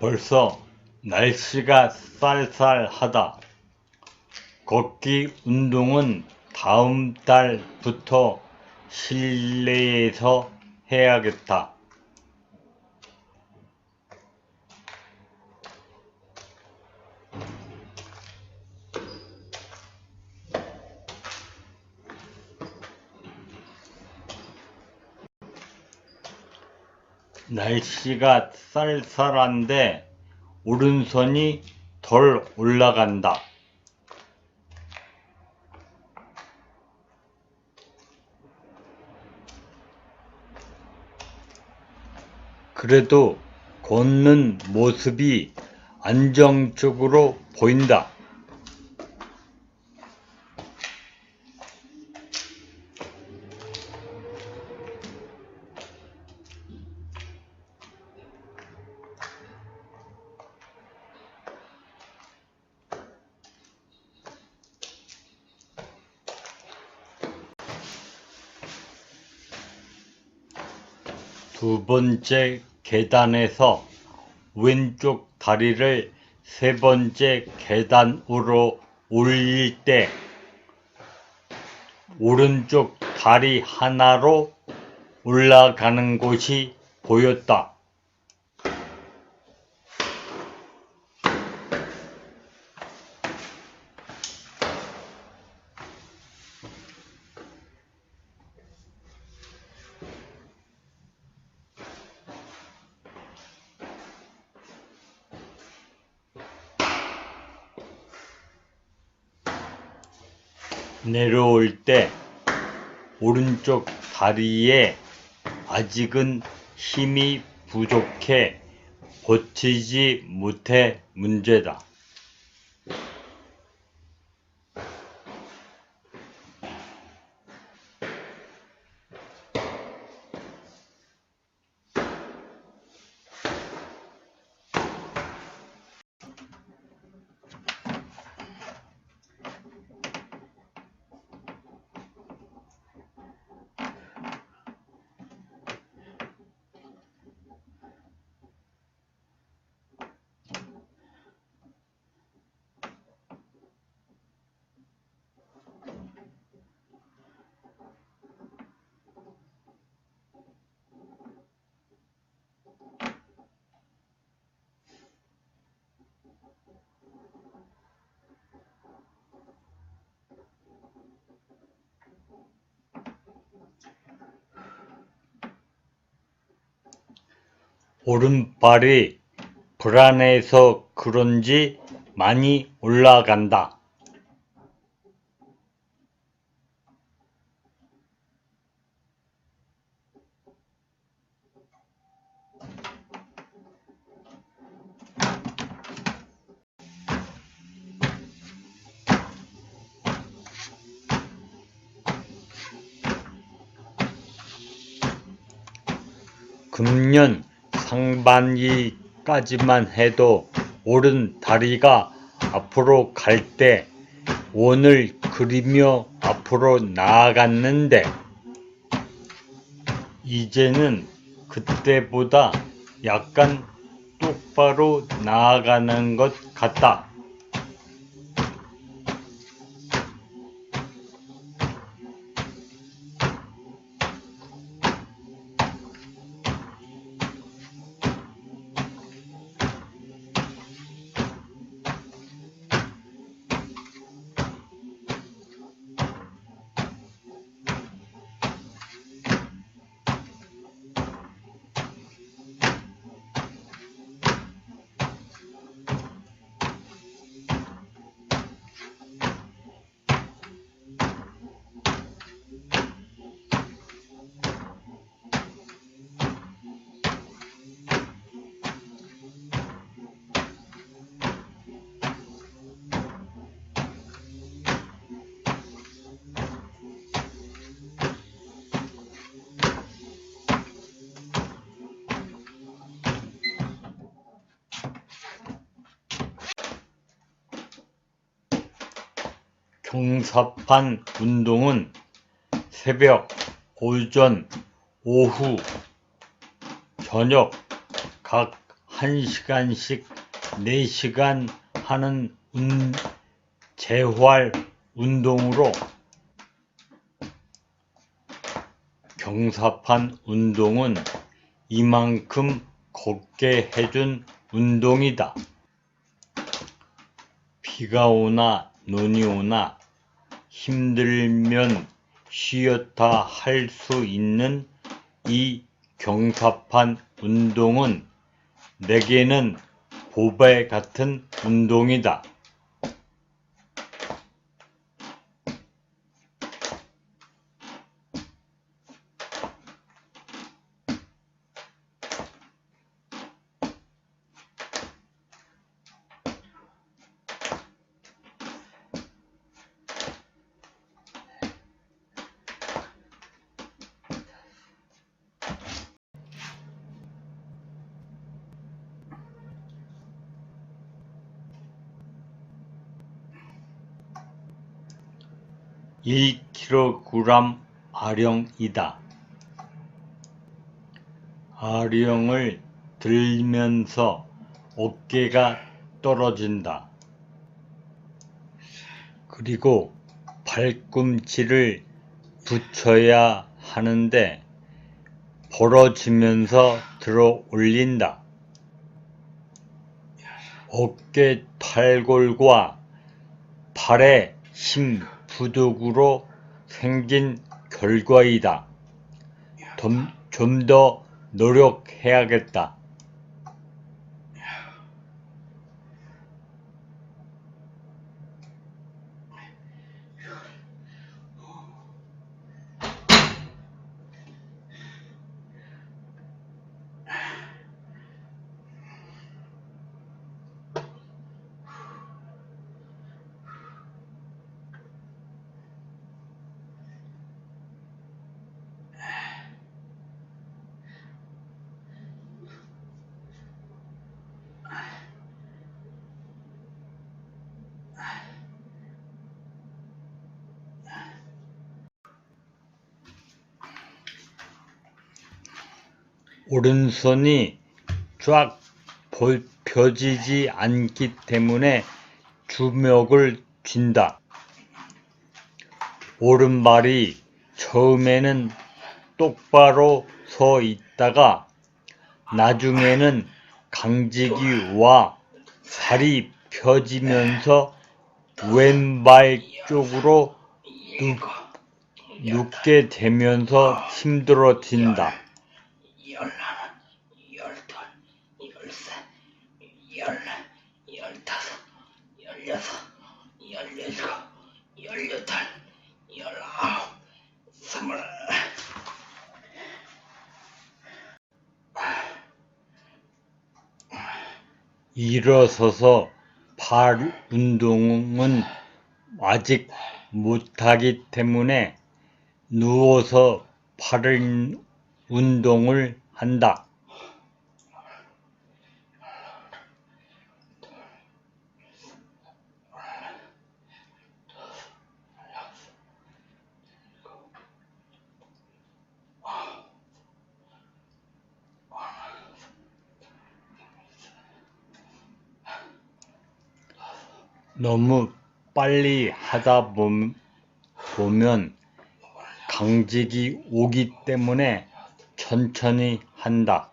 벌써 날씨가 쌀쌀하다. 걷기 운동은 다음 달부터 실내에서 해야겠다. 날씨가 쌀쌀한데 오른손이 덜 올라간다. 그래도 걷는 모습이 안정적으로 보인다. 번째 계단에서 왼쪽 다리를 세 번째 계단으로 올릴 때 오른쪽 다리 하나로 올라가는 곳이 보였다. 내려올 때 오른쪽 다리에 아직은 힘이 부족해 버티지 못해 문제다. 오른발이 불안해서 그런지 많이 올라간다. 금년 상반기까지만 해도 오른 다리가 앞으로 갈 때 원을 그리며 앞으로 나아갔는데 이제는 그때보다 약간 똑바로 나아가는 것 같다. 경사판 운동은 새벽, 오전, 오후, 저녁 각 1시간씩 4시간 하는 운- 재활 운동으로 경사판 운동은 이만큼 걷게 해준 운동이다. 비가 오나 눈이 오나 힘들면 쉬었다 할 수 있는 이 경사판 운동은 내게는 보배 같은 운동이다. 일 kg 아령이다. 아령을 들면서 어깨가 떨어진다. 그리고 발꿈치를 붙여야 하는데 벌어지면서 들어 올린다. 어깨 탈골과 발의 힘 부족으로 생긴 결과이다. 좀 더 노력해야겠다. 오른손이 쫙 보- 펴지지 않기 때문에 주먹을 쥔다. 오른발이 처음에는 똑바로 서 있다가 나중에는 강직이와 발이 펴지면서 왼발 쪽으로 눕, 눕게 되면서 힘들어진다. 열하나, 열둘, 열셋, 열넷, 열다섯, 열여섯, 열일곱, 열여덟, 열아홉, 스물. 일어서서 발 운동은 아직 못하기 때문에 누워서 팔 운동을 한다. 너무 빨리 하다 봄- 보면 강직이 오기 때문에 천천히 한다.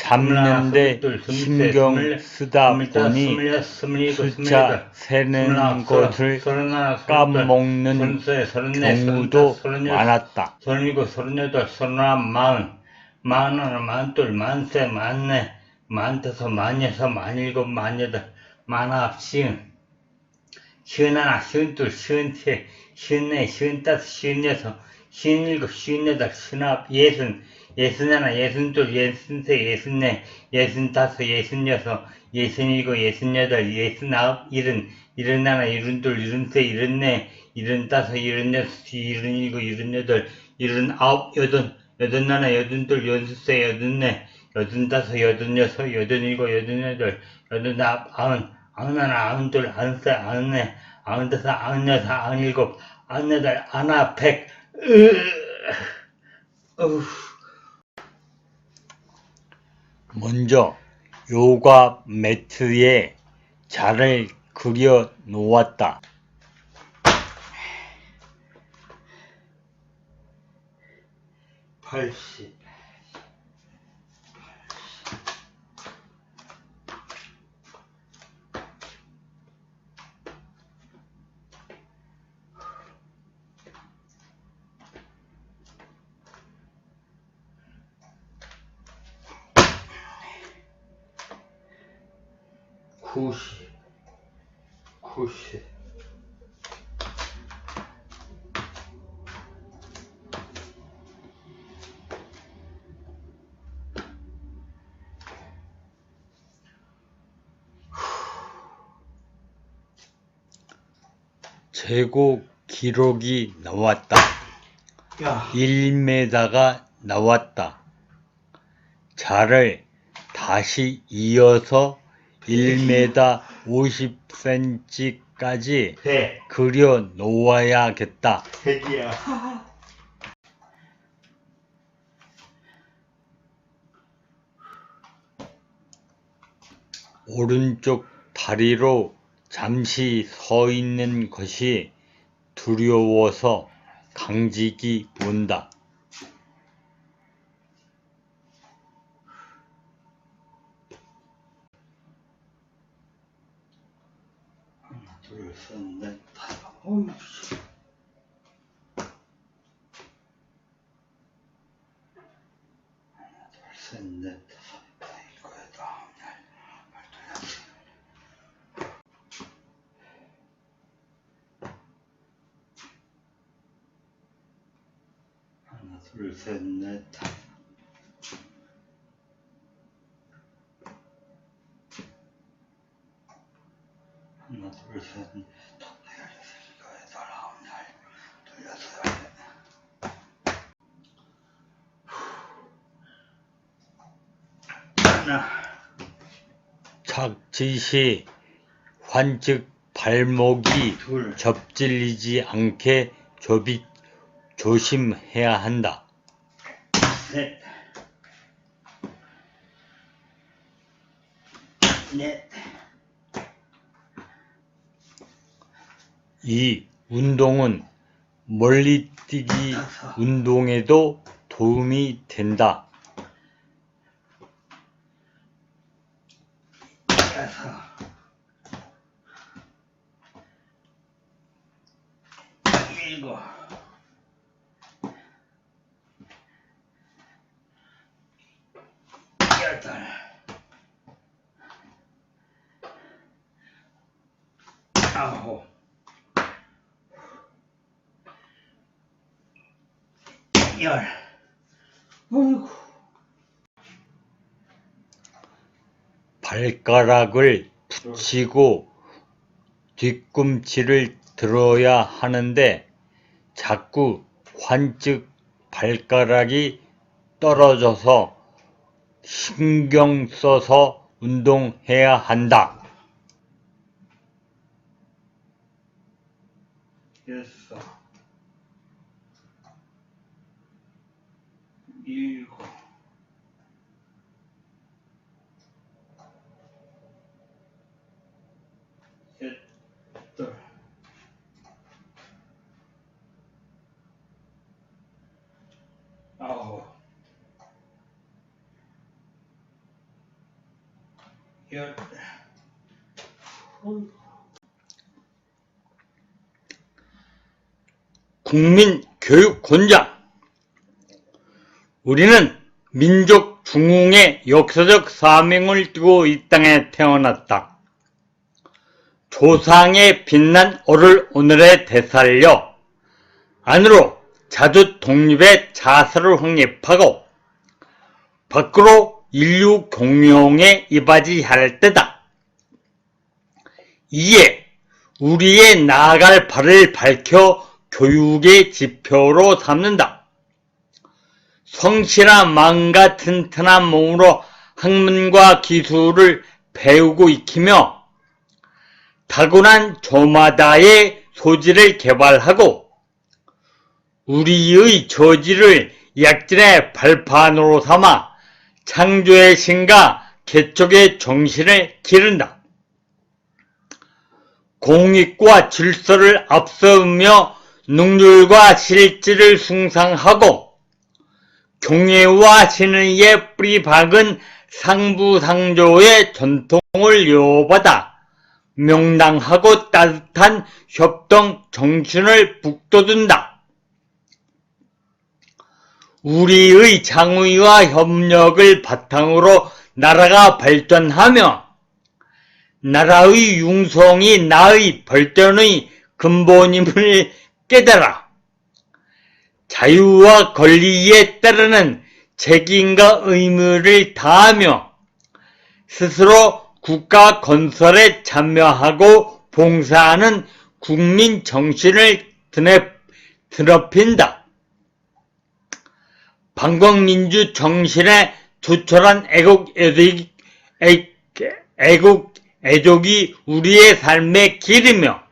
잡는데 신경 쓰다 보니 숫자 세는 것을 까먹는 경우도 많았다. 만원, 만둘, 만세, 만네, 만태서, 만여서, 만일곱, 만여덟, 만아홉, 시은, 시은하나, 시은둘, 시은세, 시은네, 시은다섯, 시은여섯, 시은일곱, 시은여덟, 시은아홉, 예순, 예순하나, 예순둘, 예순셋, 예순넷, 예순다섯, 예순여섯, 예순일곱, 예순여덟, 예순아홉, 일흔, 일흔하나, 일흔둘, 일흔셋, 일흔넷, 일흔다섯, 일흔여섯, 일흔일곱, 일흔여덟, 일흔아홉, 여든, 여든하나, 여든둘, 여든셋, 여든넷, 여든다섯, 여든여섯, 여든일곱, 여든여덟, 여든아홉, 아흔, 아흔하나, 아흔둘, 아흔셋, 아흔넷, 아흔다섯, 아흔여섯, 아흔일곱, 아흔여덟, 아흔아홉, 백, 으, 어후. 먼저 요가 매트에 자를 그려 놓았다. 팔십, 구십, 구십, 최고 기록이 나왔다. 야, 1m가 나왔다. 자를 다시 이어서 1m 50cm까지 백, 그려 놓아야겠다. 백이야. 오른쪽 다리로 잠시 서 있는 것이 두려워서 강직이 온다. 넷, 다섯. 어우, 씨. 하나, 둘, 셋, 넷, 다섯, 여섯, 일곱, 여덟, 아홉, 열, 열둘, 열셋. 하나, 둘, 셋, 넷, 다섯. 하나, 둘, 셋, 넷, 다섯, 여섯, 여덟, 아홉, 열, 열둘, 여섯, 열넷. 하나, 착지 시 환즉 발목이 둘, 접질리지 않게 조비, 조심해야 한다. 셋, 넷, 이 운동은 멀리뛰기 운동에도 도움이 된다. 여섯, 일곱, 여덟, 아홉, 열. 어이구. 발가락을 붙이고 뒤꿈치를 들어야 하는데 자꾸 환즉 발가락이 떨어져서 신경 써서 운동해야 한다. 여섯, 일곱, 여덟, 아홉, 열. 국민교육곤장 우리는 민족 중흥의 역사적 사명을 띠고 이 땅에 태어났다. 조상의 빛난 오를 오늘에 되살려 안으로 자주 독립의 자세를 확립하고 밖으로 인류 공용에 이바지할 때다. 이에 우리의 나아갈 발을 밝혀 교육의 지표로 삼는다. 성실한 마음과 튼튼한 몸으로 학문과 기술을 배우고 익히며 타고난 조마다의 소질을 개발하고 우리의 저지를 약진의 발판으로 삼아 창조의 신과 개척의 정신을 기른다. 공익과 질서를 앞세우며 능률과 실질을 숭상하고 경애와 신의의 뿌리 박은 상부상조의 전통을 이어받아 명랑하고 따뜻한 협동 정신을 북돋운다. 우리의 장의와 협력을 바탕으로 나라가 발전하며 나라의 융성이 나의 발전의 근본임을 깨달아 자유와 권리에 따르는 책임과 의무를 다하며 스스로 국가 건설에 참여하고 봉사하는 국민 정신을 드높인다. 반공민주 정신에 애, 애국 애족이 우리의 삶의 길이며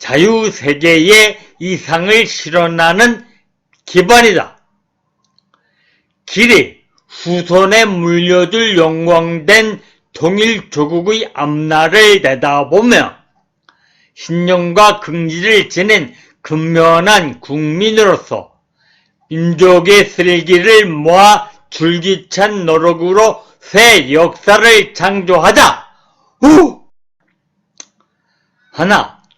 자유 세계의 이상을 실현하는 기반이다. 길이 후손에 물려줄 영광된 통일 조국의 앞날을 내다보며 신념과 긍지를 지닌 근면한 국민으로서 민족의 슬기를 모아 줄기찬 노력으로 새 역사를 창조하자. 후! 하나,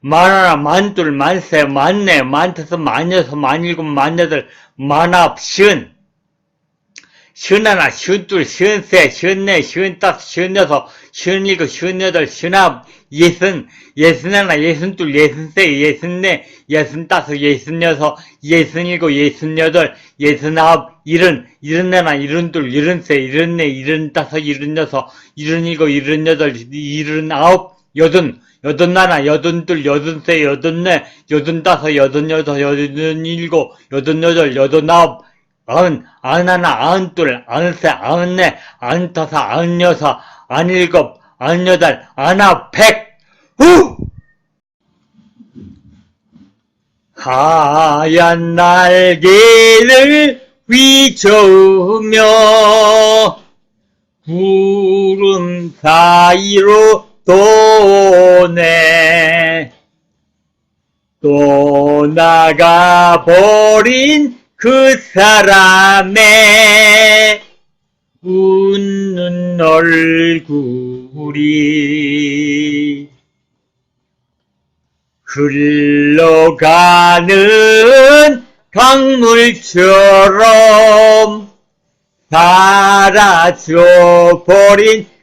만하나, 만둘, 만세, 만네, 만다섯, 만여섯, 만일곱, 만여덟, 만아홉, 시은, 시은하나, 시은둘, 시은세, 시은네, 시은다섯, 시은여섯, 시은일곱, 시은여덟, 시은아홉, 예순, 예순하나, 예순둘, 예순세, 예순네, 예순다섯, 예순여섯, 예순일곱, 예순여덟, 예순아홉, 일흔, 일흔하나, 일흔둘, 일흔세, 일흔네, 일흔다섯, 일흔여섯, 일흔일곱, 일흔여덟, 일흔아홉, 여든, 여든 하나, 여든 둘, 여든 세, 여든 네, 여든 다섯, 여든 여섯, 여든 일곱, 여든 여덟, 여든 아홉, 아흔, 아흔 하나, 아흔 둘, 아흔 세, 아흔 네, 아흔 다섯, 아흔 여섯, 아흔 일곱, 아흔 여덟, 아흔 아홉, 백! 후! 하얀 날개를 휘저으며 구름 사이로 도네 또 나가버린 그 사람의 웃는 얼굴이 흘러가는 강물처럼 사라져버린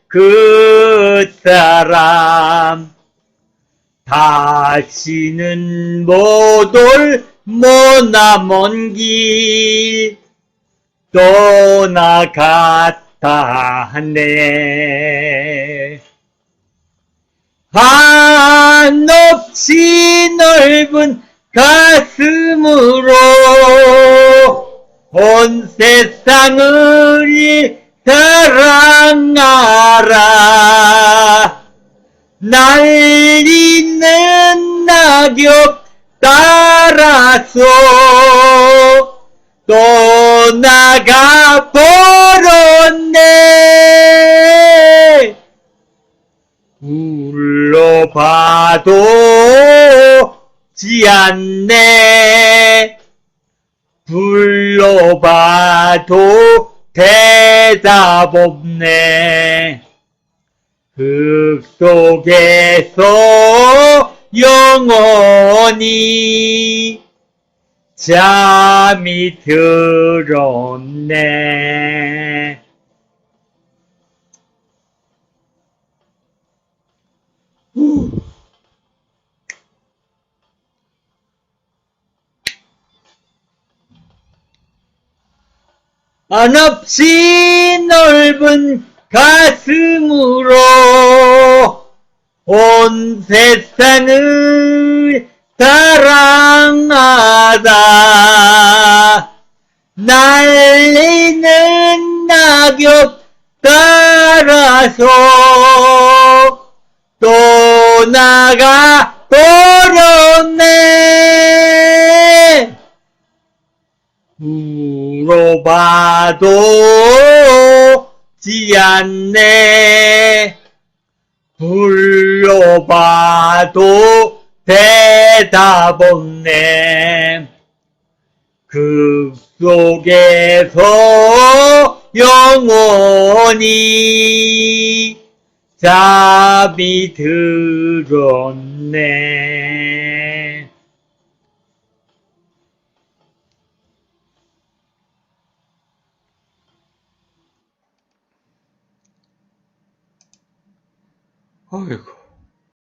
그 사람. 다시는 못 올 머나먼 길 떠나갔다 하네. 한없이 넓은 가슴으로 온 세상을 사랑하라 날리는 낙엽 따라서 떠나가 버렸네. 불러봐도 지 않네. 불러봐도 대답 없네 흙 속에서 영원히 잠이 들었네. 후. 한없이 넓은 가슴으로 온 세상을 사랑하다. 날리는 낙엽 따라서 떠나가 버렸네. 물어봐도 지 않네. 불러봐도 대답 없네. 그 속에서 영원히 잠이 들었네 아이고